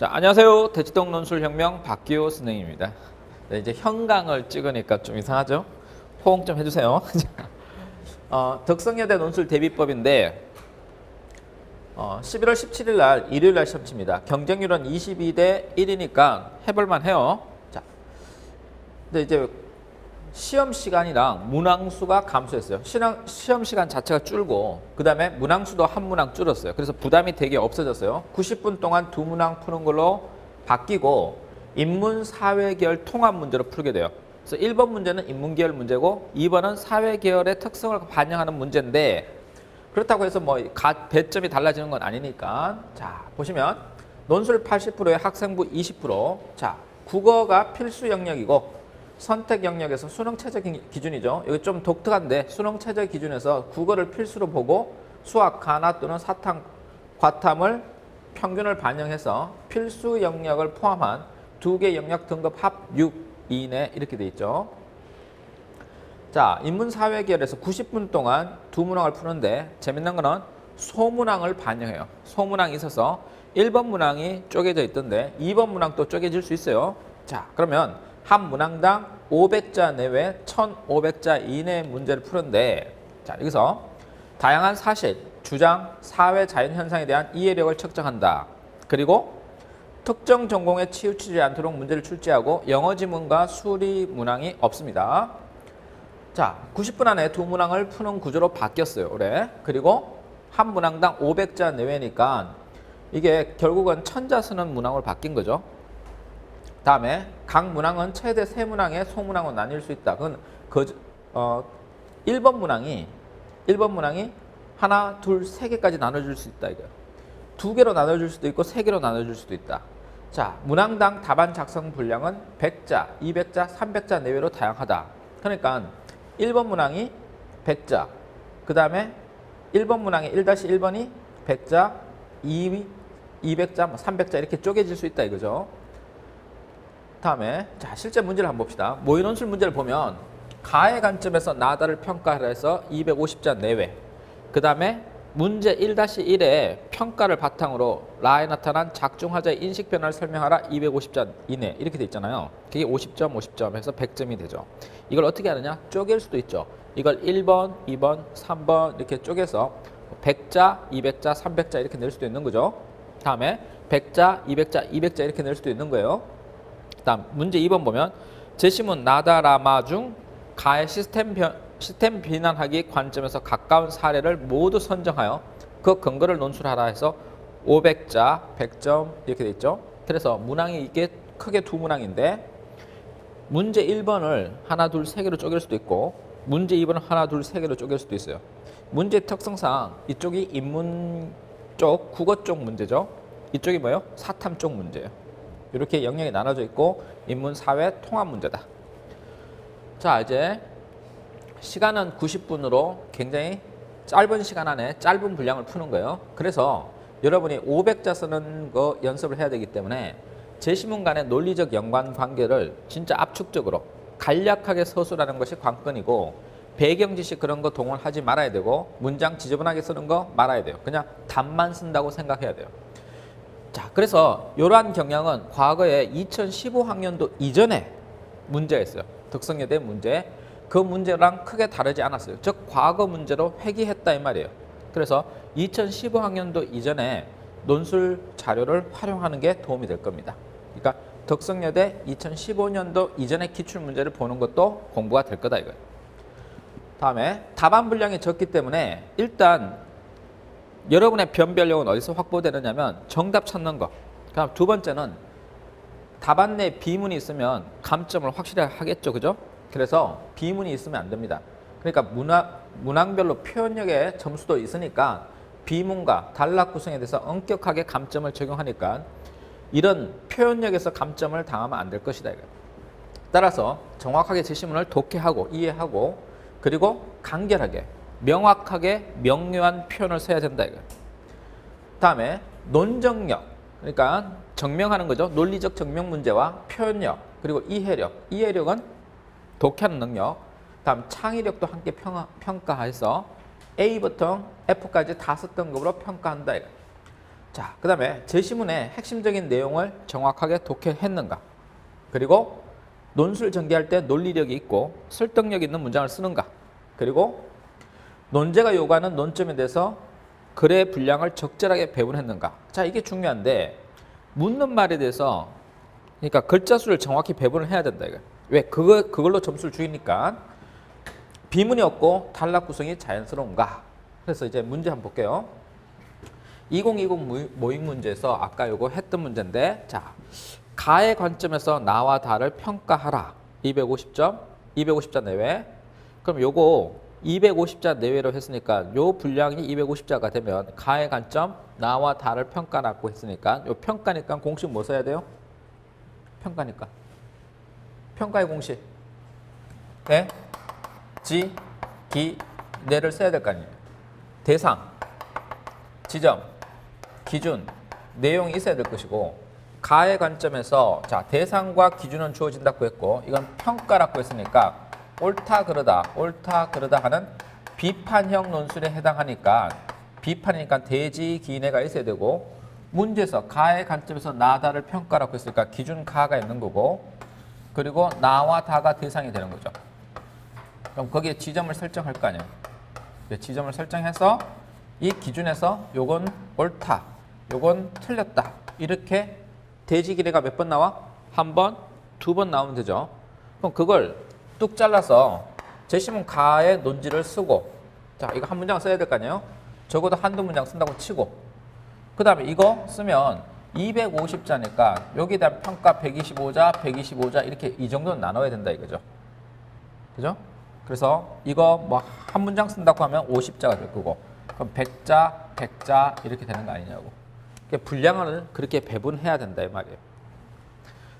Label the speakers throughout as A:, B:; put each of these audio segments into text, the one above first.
A: 자, 안녕하세요. 대치동 논술혁명 박기호 선생님입니다. 네, 이제 현강을 찍으니까 좀 이상하죠? 호응 좀 해주세요. 어, 덕성여대 논술 대비법인데 어, 11월 17일 날 일요일 날 시험 칩니다. 경쟁률은 22대 1이니까 해볼만 해요. 자, 근데 이제 시험 시간이랑 문항수가 감소했어요. 시험, 시험 시간 자체가 줄고 그 다음에 문항수도 한 문항 줄었어요. 그래서 부담이 되게 없어졌어요. 90분 동안 두 문항 푸는 걸로 바뀌고 인문 사회계열 통합 문제로 풀게 돼요. 그래서 1번 문제는 인문계열 문제고 2번은 사회계열의 특성을 반영하는 문제인데 그렇다고 해서 뭐 가- 배점이 달라지는 건 아니니까 자 보시면 논술 80%에 학생부 20%. 자 국어가 필수 영역이고 선택 영역에서 수능 최저 기- 기준이죠. 여기 좀 독특한데 수능 최저 기준에서 국어를 필수로 보고 수학, 가나 또는 사탐, 과탐을 평균을 반영해서 필수 영역을 포함한 두 개 영역 등급 합 6 이내 이렇게 돼 있죠. 자, 인문사회계열에서 90분 동안 두 문항을 푸는데 재밌는 거는 소문항을 반영해요. 소문항이 있어서 1번 문항이 쪼개져 있던데 2번 문항도 쪼개질 수 있어요. 자, 그러면 한 문항당 500자 내외 1,500자 이내 문제를 푸는데 자, 여기서 다양한 사실, 주장, 사회 자연 현상에 대한 이해력을 측정한다. 그리고 특정 전공에 치우치지 않도록 문제를 출제하고 영어 지문과 수리 문항이 없습니다. 자, 90분 안에 두 문항을 푸는 구조로 바뀌었어요. 올해. 그리고 한 문항당 500자 내외니까 이게 결국은 천자 쓰는 문항으로 바뀐 거죠. 다음에 각 문항은 최대 세 문항의 소문항으로 나뉠 수 있다. 그건 그 어, 1번 문항이 1번 문항이 하나, 둘, 세 개까지 나눠줄 수 있다 이거예요. 두 개로 나눠줄 수도 있고 세 개로 나눠줄 수도 있다. 자, 문항당 답안 작성 분량은 100자, 200자, 300자 내외로 다양하다. 그러니까 1번 문항이 100자, 그 다음에 1번 문항의 1-1번이 100자, 2, 200자, 뭐 300자 이렇게 쪼개질 수 있다 이거죠. 다음에 자 실제 문제를 한번 봅시다. 모의논술 문제를 보면 가의 관점에서 나다를 평가하라 해서 250자 내외. 그 다음에 문제 1-1에 평가를 바탕으로 라에 나타난 작중하자의 인식 변화를 설명하라 250자 이내 이렇게 돼 있잖아요. 그게 50점, 50점 해서 100점이 되죠. 이걸 어떻게 하느냐? 쪼갤 수도 있죠. 이걸 1번, 2번, 3번 이렇게 쪼개서 100자, 200자, 300자 이렇게 낼 수도 있는 거죠. 다음에 100자, 200자, 200자 이렇게 낼 수도 있는 거예요. 다음 문제 2번 보면 제시문 나다라마 중 가의 시스템 변, 시스템 비난하기 관점에서 가까운 사례를 모두 선정하여 그 근거를 논술하라 해서 500자, 100점 이렇게 돼 있죠. 그래서 문항이 이게 크게 두 문항인데 문제 1번을 하나 둘 세 개로 쪼갤 수도 있고 문제 2번을 하나 둘 세 개로 쪼갤 수도 있어요. 문제 특성상 이쪽이 인문 쪽 국어 쪽 문제죠. 이쪽이 뭐예요? 사탐 쪽 문제예요. 이렇게 영역이 나눠져 있고 인문 사회 통합 문제다. 자, 이제 시간은 90분으로 굉장히 짧은 시간 안에 짧은 분량을 푸는 거예요. 그래서 여러분이 500자 쓰는 거 연습을 해야 되기 때문에 제시문 간의 논리적 연관 관계를 진짜 압축적으로 간략하게 서술하는 것이 관건이고 배경 지식 그런 거 동원하지 말아야 되고 문장 지저분하게 쓰는 거 말아야 돼요. 그냥 답만 쓴다고 생각해야 돼요. 자, 그래서 이러한 경향은 과거에 2015학년도 이전에 문제가 있어요. 덕성여대 문제. 그 문제랑 크게 다르지 않았어요. 즉, 과거 문제로 회귀했다 이 말이에요. 그래서 2015학년도 이전에 논술 자료를 활용하는 게 도움이 될 겁니다. 그러니까 덕성여대 2015년도 이전의 기출 문제를 보는 것도 공부가 될 거다 이거예요. 다음에 답안 분량이 적기 때문에 일단 여러분의 변별력은 어디서 확보되느냐면 정답 찾는 거. 그다음 두 번째는 답안 내 비문이 있으면 감점을 확실히 하겠죠, 그죠? 그래서 비문이 있으면 안 됩니다. 그러니까 문화 문항별로 표현력의 점수도 있으니까 비문과 단락 구성에 대해서 엄격하게 감점을 적용하니까 이런 표현력에서 감점을 당하면 안 될 것이다. 따라서 정확하게 제시문을 독해하고 이해하고 그리고 간결하게 명확하게 명료한 표현을 써야 된다 이거. 다음에 논정력 그러니까 증명하는 거죠. 논리적 증명 문제와 표현력 그리고 이해력. 이해력은 독해하는 능력. 다음 창의력도 함께 평, 평가해서 A부터 F까지 다섯 등급으로 평가한다 이거. 자, 그 다음에 제시문의 핵심적인 내용을 정확하게 독해했는가. 그리고 논술 전개할 때 논리력이 있고 설득력 있는 문장을 쓰는가. 그리고 논제가 요구하는 논점에 대해서 글의 분량을 적절하게 배분했는가. 자, 이게 중요한데 묻는 말에 대해서 그러니까 글자 수를 정확히 배분을 해야 된다 이거. 왜 그거 그걸로 점수를 주니까 비문이 없고 단락 구성이 자연스러운가. 그래서 이제 문제 한번 볼게요. 2020 모- 모의 문제에서 아까 요거 했던 문제인데 자 가의 관점에서 나와 다를 평가하라 250점 250자 내외 그럼 요거 250자 내외로 했으니까 요 분량이 250자가 되면 가의 관점 나와 다를 평가라고 했으니까 요 평가니까 공식 뭐 써야 돼요? 평가니까. 평가의 공식. 네, 지, 기, 내를 써야 될 거 아니에요. 대상 지점, 기준, 내용이 있어야 될 것이고 가의 관점에서 자 대상과 기준은 주어진다고 했고 이건 평가라고 했으니까 옳다 그러다 옳다 그러다 하는 비판형 논술에 해당하니까 비판이니까 대지 기내가 있어야 되고 문제에서 가의 관점에서 나다를 평가라고 했으니까 기준 가가 있는 거고 그리고 나와 다가 대상이 되는 거죠. 그럼 거기에 지점을 설정할 거 아니에요. 네, 지점을 설정해서 이 기준에서 요건 옳다, 요건 틀렸다 이렇게 대지 기례가 몇 번 나와? 한 번, 두 번 나오면 되죠. 그럼 그걸 뚝 잘라서 제시문 가의 논지를 쓰고 자 이거 한 문장 써야 될 거 아니에요? 적어도 한두 문장 쓴다고 치고 그 다음에 이거 쓰면 250자니까 여기에 대한 평가 125자, 125자 이렇게 이 정도는 나눠야 된다 이거죠. 그죠? 그래서 이거 뭐 한 문장 쓴다고 하면 50자가 될 거고 그럼 100자, 100자 이렇게 되는 거 아니냐고. 그러니까 분량을 그렇게 배분해야 된다 이 말이에요.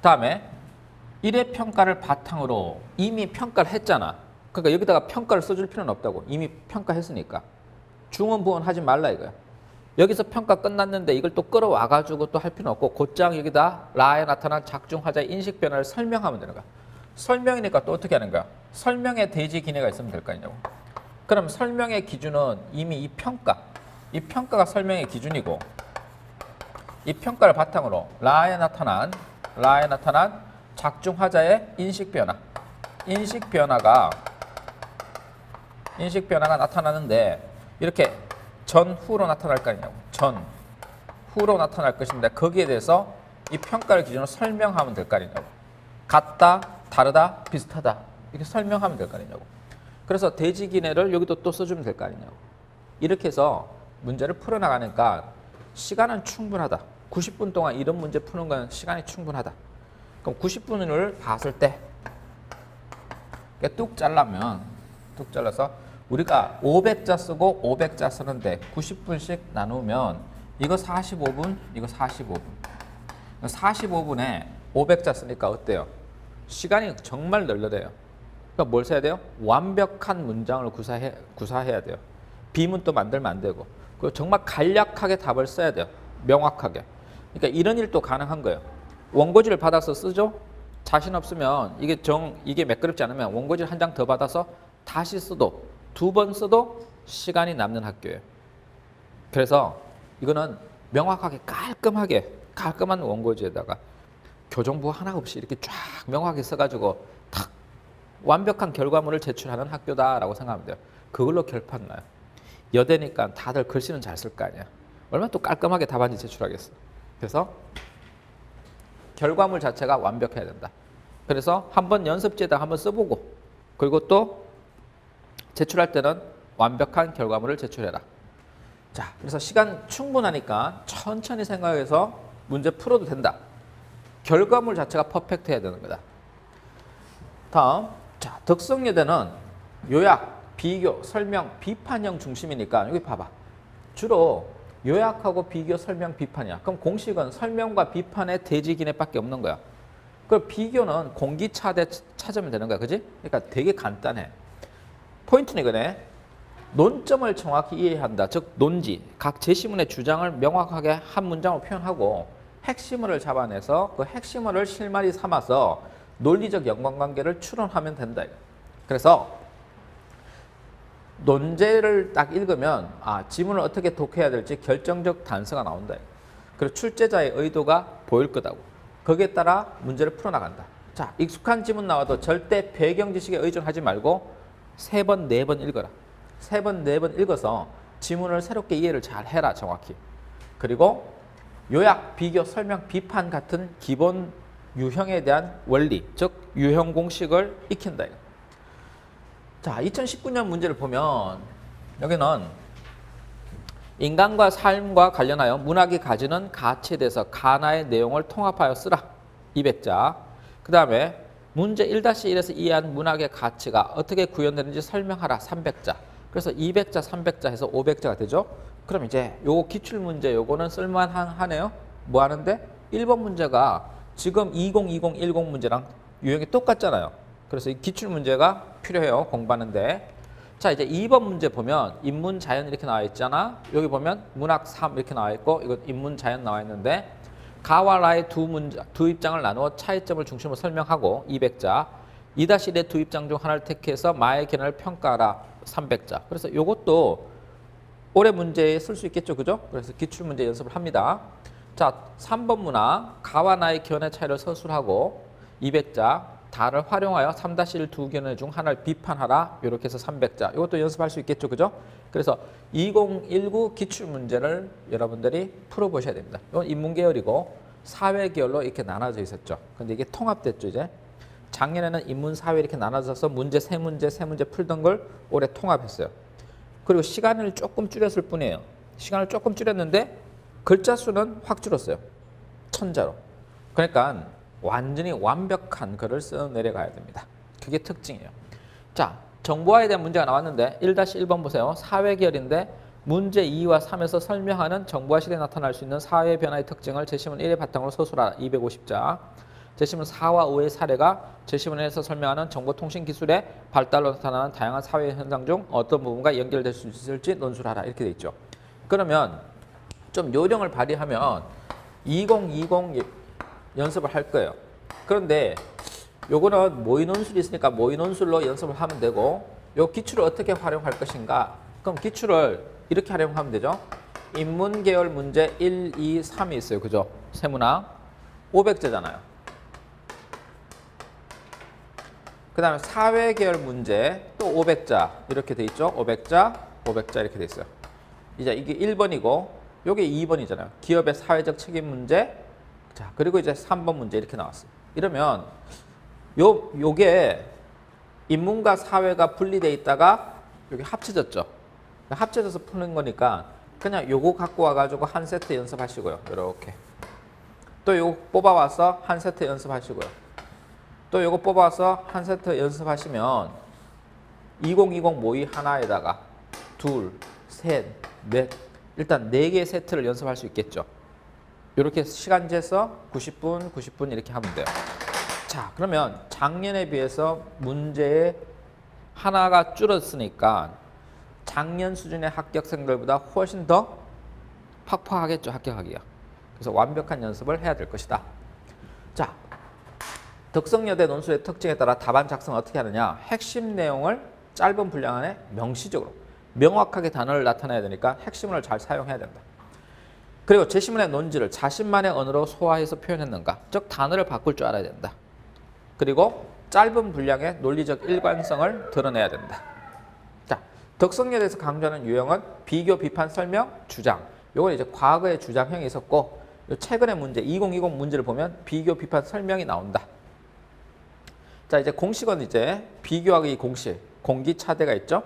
A: 다음에 1회 평가를 바탕으로 이미 평가를 했잖아. 그러니까 여기다가 평가를 써줄 필요는 없다고. 이미 평가했으니까. 중원 부원 하지 말라 이거야. 여기서 평가 끝났는데 이걸 또 끌어와 가지고 또 할 필요는 없고 곧장 여기다 라에 나타난 작중 화자의 인식 변화를 설명하면 되는 거야. 설명이니까 또 어떻게 하는 거야? 설명에 대지 기내가 있으면 될 거 아니냐고. 그럼 설명의 기준은 이미 이 평가, 이 평가가 설명의 기준이고 이 평가를 바탕으로 라에 나타난 라에 나타난 작중 화자의 인식 변화, 인식 변화가 인식 변화가 나타나는데 이렇게 전후로 나타날 거 아니냐고. 전 후로 나타날 것인데 거기에 대해서 이 평가를 기준으로 설명하면 될 거 아니냐고. 같다, 다르다, 비슷하다 이렇게 설명하면 될 거 아니냐고. 그래서 대지기내를 여기도 또 써주면 될 거 아니냐고. 이렇게 해서 문제를 풀어나가니까 시간은 충분하다. 90분 동안 이런 문제 푸는 건 시간이 충분하다. 그럼 90분을 봤을 때 뚝 잘라면 뚝 잘라서 우리가 500자 쓰고 500자 쓰는데 90분씩 나누면 이거 45분, 이거 45분. 45분에 500자 쓰니까 어때요? 시간이 정말 널널해요. 그러니까 뭘 써야 돼요? 완벽한 문장을 구사해, 구사해야 돼요. 비문도 만들면 안 되고. 그리고 정말 간략하게 답을 써야 돼요. 명확하게. 그러니까 이런 일도 가능한 거예요. 원고지를 받아서 쓰죠? 자신 없으면 이게 정 이게 매끄럽지 않으면 원고지 한 장 더 받아서 다시 써도 두 번 써도 시간이 남는 학교예요. 그래서 이거는 명확하게 깔끔하게 깔끔한 원고지에다가 교정부 하나 없이 이렇게 쫙 명확하게 써가지고 탁 완벽한 결과물을 제출하는 학교다라고 생각하면 돼요. 그걸로 결판 나요. 여대니까 다들 글씨는 잘 쓸 거 아니야. 얼마나 또 깔끔하게 답안지 제출하겠어. 그래서 결과물 자체가 완벽해야 된다. 그래서 한번 연습지에다 한번 써보고 그리고 또 제출할 때는 완벽한 결과물을 제출해라. 자, 그래서 시간 충분하니까 천천히 생각해서 문제 풀어도 된다. 결과물 자체가 퍼펙트해야 되는 거다. 다음, 자, 덕성여대는 요약, 비교, 설명, 비판형 중심이니까 여기 봐봐. 주로 요약하고 비교, 설명, 비판이야. 그럼 공식은 설명과 비판의 대지 기내밖에 없는 거야. 그 비교는 공기차대 찾으면 되는 거야, 그지? 그러니까 되게 간단해. 포인트는 이거네. 논점을 정확히 이해한다. 즉 논지, 각 제시문의 주장을 명확하게 한 문장으로 표현하고 핵심어를 잡아내서 그 핵심어를 실마리 삼아서 논리적 연관관계를 추론하면 된다. 그래서 논제를 딱 읽으면 아 지문을 어떻게 독해야 될지 결정적 단서가 나온다. 그리고 출제자의 의도가 보일 거다고. 거기에 따라 문제를 풀어나간다. 자, 익숙한 지문 나와도 절대 배경 지식에 의존하지 말고 세 번, 네 번 읽어라. 세 번, 네 번 읽어서 지문을 새롭게 이해를 잘 해라, 정확히. 그리고 요약, 비교, 설명, 비판 같은 기본 유형에 대한 원리, 즉 유형 공식을 익힌다. 자, 2019년 문제를 보면 여기는 인간과 삶과 관련하여 문학이 가지는 가치에 대해서 가나의 내용을 통합하여 쓰라. 200자. 그 다음에 문제 1-1에서 이해한 문학의 가치가 어떻게 구현되는지 설명하라. 300자. 그래서 200자, 300자 해서 500자가 되죠. 그럼 이제 요거 기출 문제 요거는 쓸만하네요. 뭐 하는데 1번 문제가 지금 2020, 10 문제랑 유형이 똑같잖아요. 그래서 이 기출 문제가 필요해요. 공부하는데. 자, 이제 2번 문제 보면 인문 자연 이렇게 나와 있잖아. 여기 보면 문학 3 이렇게 나와 있고 이거 인문 자연 나와 있는데 가와 라의 두 문제 두 입장을 나누어 차이점을 중심으로 설명하고 200자. 2-1의 두 입장 중 하나를 택해서 마의 견해를 평가하라 300자. 그래서 요것도 올해 문제에 쓸 수 있겠죠. 그죠? 그래서 기출 문제 연습을 합니다. 자, 3번 문화 가와 나의 견해 차이를 서술하고 200자 다를 활용하여 3-1 두 견해 중 하나를 비판하라. 이렇게 해서 300자. 이것도 연습할 수 있겠죠. 그죠? 그래서 2019 기출 문제를 여러분들이 풀어 보셔야 됩니다. 이건 인문 계열이고 사회 계열로 이렇게 나눠져 있었죠. 근데 이게 통합됐죠, 이제. 작년에는 인문 사회 이렇게 나눠져서 문제 세 문제 세 문제 풀던 걸 올해 통합했어요. 그리고 시간을 조금 줄였을 뿐이에요. 시간을 조금 줄였는데 글자 수는 확 줄었어요. 천자로. 그러니까 완전히 완벽한 글을 써 내려가야 됩니다. 그게 특징이에요. 자, 정보화에 대한 문제가 나왔는데 1-1번 보세요. 사회 계열인데 문제 2와 3에서 설명하는 정보화 시대에 나타날 수 있는 사회 변화의 특징을 제시문 1의 바탕으로 서술하라. 250자. 제시문 4와 5의 사례가 제시문에서 설명하는 정보통신 기술의 발달로 나타나는 다양한 사회 현상 중 어떤 부분과 연결될 수 있을지 논술하라. 이렇게 돼 있죠. 그러면 좀 요령을 발휘하면 2020 연습을 할 거예요. 그런데 요거는 모의 논술이 있으니까 모의 논술로 연습을 하면 되고 요 기출을 어떻게 활용할 것인가? 그럼 기출을 이렇게 활용하면 되죠. 인문 계열 문제 1, 2, 3이 있어요. 그죠? 세문학 500제잖아요. 그 다음에 사회 계열 문제 또 500자 이렇게 돼 있죠. 500자, 500자 이렇게 돼 있어요. 이제 이게 1번이고 요게 2번이잖아요. 기업의 사회적 책임 문제 자, 그리고 이제 3번 문제 이렇게 나왔어요. 이러면 요 요게 인문과 사회가 분리돼 있다가 여기 합쳐졌죠. 합쳐져서 푸는 거니까 그냥 요거 갖고 와 가지고 한 세트 연습하시고요. 이렇게. 또 요거 뽑아 와서 한 세트 연습하시고요. 또 요거 뽑아 와서 한 세트 연습하시면 2020 모의 하나에다가 둘, 셋, 넷 일단 네 개의 세트를 연습할 수 있겠죠. 이렇게 시간 재서 90분, 90분 이렇게 하면 돼요. 자, 그러면 작년에 비해서 문제의 하나가 줄었으니까 작년 수준의 합격생들보다 훨씬 더 팍팍하겠죠, 합격하기가. 그래서 완벽한 연습을 해야 될 것이다. 자, 덕성여대 논술의 특징에 따라 답안 작성을 어떻게 하느냐. 핵심 내용을 짧은 분량 안에 명시적으로, 명확하게 단어를 나타내야 되니까 핵심을 잘 사용해야 된다. 그리고 제시문의 논지를 자신만의 언어로 소화해서 표현했는가, 즉 단어를 바꿀 줄 알아야 된다. 그리고 짧은 분량의 논리적 일관성을 드러내야 된다. 자, 덕성여대에서 강조하는 유형은 비교, 비판, 설명, 주장. 요건 이제 과거의 주장형이 있었고, 요 최근의 문제, 2020 문제를 보면 비교, 비판, 설명이 나온다. 자, 이제 공식은 이제 비교하기 공식, 공기 차대가 있죠.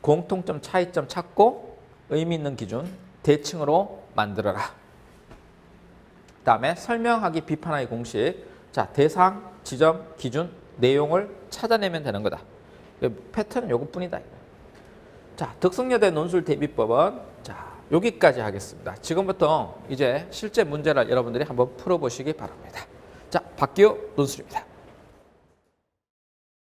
A: 공통점, 차이점 찾고 의미 있는 기준, 대칭으로 만들어라. 다음에 설명하기, 비판하기 공식. 자, 대상, 지점, 기준, 내용을 찾아내면 되는 거다. 패턴은 요것뿐이다. 자, 덕성여대 논술 대비법은 자 여기까지 하겠습니다. 지금부터 이제 실제 문제를 여러분들이 한번 풀어보시기 바랍니다. 자, 박기호 논술입니다.